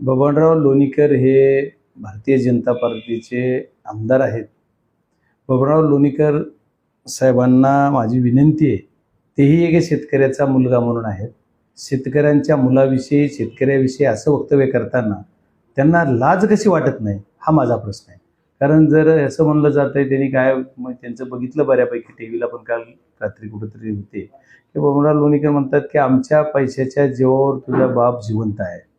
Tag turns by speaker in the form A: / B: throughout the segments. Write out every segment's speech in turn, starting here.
A: बबनराव लोणीकर हे भारतीय जनता पार्टीचे आमदार आहेत. बबनराव लोणीकर साहेबांना माझी विनंती आहे तेही एक शेतकऱ्याचा मुलगा म्हणून आहेत. शेतकऱ्यांच्या मुलाविषयी शेतकऱ्याविषयी असं वक्तव्य करताना त्यांना लाज कशी वाटत नाही हा माझा प्रश्न आहे. कारण जर असं म्हणलं जात आहे त्यांनी काय मग त्यांचं बघितलं बऱ्यापैकी टी व्हीला पण काल रात्री कुठंतरी होते. की बबनराव लोणीकर म्हणतात की आमच्या पैशाच्या जीवावर तुझा बाप जिवंत आहे.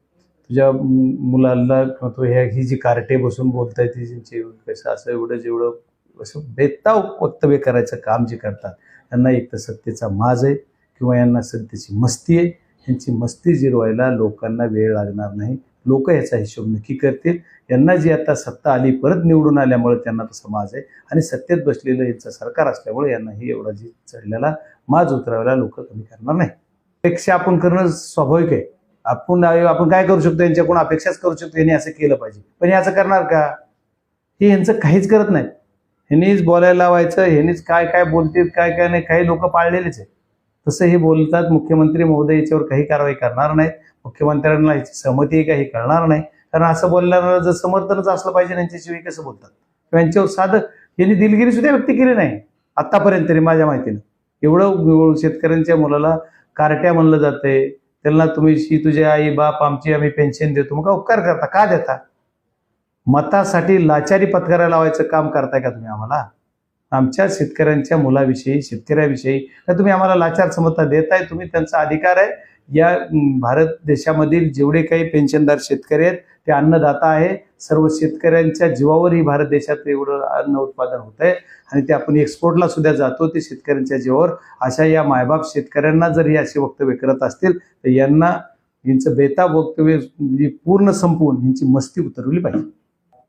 A: तुझ्या मुलाला किंवा तो ह्या ही जी कार्टे बसून बोलताय ती त्यांची कसं असं एवढं जेवढं असं बेताव वक्तव्य करायचं काम जे करतात त्यांना एक तर सत्तेचा माज आहे किंवा यांना सत्तेची मस्ती आहे. ह्यांची मस्ती जिरवायला लोकांना वेळ लागणार नाही. लोक याचा हिशोब नक्की करतील. यांना जी आता सत्ता आली परत निवडून आल्यामुळे त्यांना तसा माज आहे. आणि सत्तेत बसलेलं यांचं सरकार असल्यामुळे यांना ही एवढा जी चढलेला माज उतरायला लोक कमी करणार नाही. अपेक्षा आपण करणं स्वाभाविक आहे. आपण आपण काय करू शकतो? यांच्याकडून अपेक्षाच करू शकतो? यांनी असं केलं पाहिजे. पण हे असं करणार का? हे यांचं काहीच करत नाही ह्यांनीच बोलायला लावायचं ह्यांनीच काय काय बोलतील काय काय नाही काही लोक पाळलेलेच आहे तसं हे बोलतात मुख्यमंत्री महोदय याच्यावर काही कारवाई करणार नाहीत. मुख्यमंत्र्यांना याची सहमती आहे का हे कळणार नाही. कारण असं बोलणाऱ्याला जर समर्थनच असलं पाहिजे यांच्याशिवाय कसं बोलतात? किंवा यांच्यावर साधं यांनी दिलगिरी सुद्धा व्यक्त केली नाही. आतापर्यंत तरी माझ्या माहितीनं. एवढं शेतकऱ्यांच्या मुलाला कार्ट्या म्हणलं जाते त्यांना तुम्ही शी तुझे आई बाप आमची आम्ही पेन्शन देतो. मग उपकार करता? का देता? मतासाठी लाचारी पत्कारा लावायचं काम करताय का तुम्ही आम्हाला? आमच्या शेतकऱ्यांच्या मुलाविषयी शेतकऱ्याविषयी. तर तुम्ही आम्हाला लाचार समजता देताय तुम्ही त्यांचा अधिकार आहे. या भारत देशामधील जेवढे काही पेन्शनदार शेतकरी आहेत ते अन्नदाता आहे. सर्व शेतकऱ्यांच्या जीवावरही भारत देशात एवढं अन्न उत्पादन होत आहे. आणि ते आपण एक्सपोर्टला सुद्धा जातो ते शेतकऱ्यांच्या जीवावर. अशा या मायबाप शेतकऱ्यांना जर हे असे वक्तव्य करत असतील तर यांना यांचं बेताब वक्तव्य म्हणजे पूर्ण संपवून यांची मस्ती उतरवली पाहिजे.